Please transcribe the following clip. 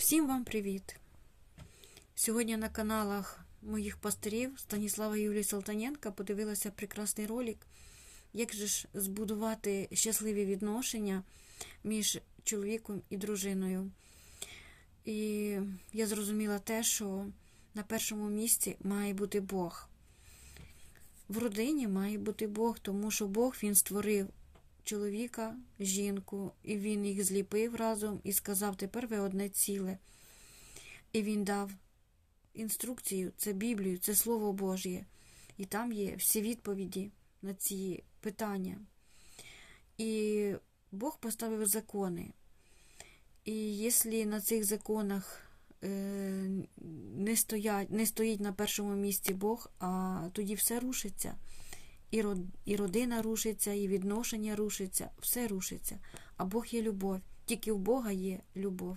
Всім вам привіт! Сьогодні на каналах моїх пастирів Станіслава Юлії Салтаненка подивилася прекрасний ролик, як же ж збудувати щасливі відношення між чоловіком і дружиною. І я зрозуміла те, що на першому місці має бути Бог. В родині має бути Бог, тому що Бог він створив чоловіка, жінку, і він їх зліпив разом і сказав: тепер ви одне ціле. І він дав інструкцію, це Біблію, це Слово Божє. І там є всі відповіді на ці питання. І Бог поставив закони. І якщо на цих законах е, не, стоять, не стоїть на першому місці Бог, а тоді все рушиться. І, і родина рушиться, і відношення рушиться, все рушиться. А Бог є любов. Тільки в Бога є любов.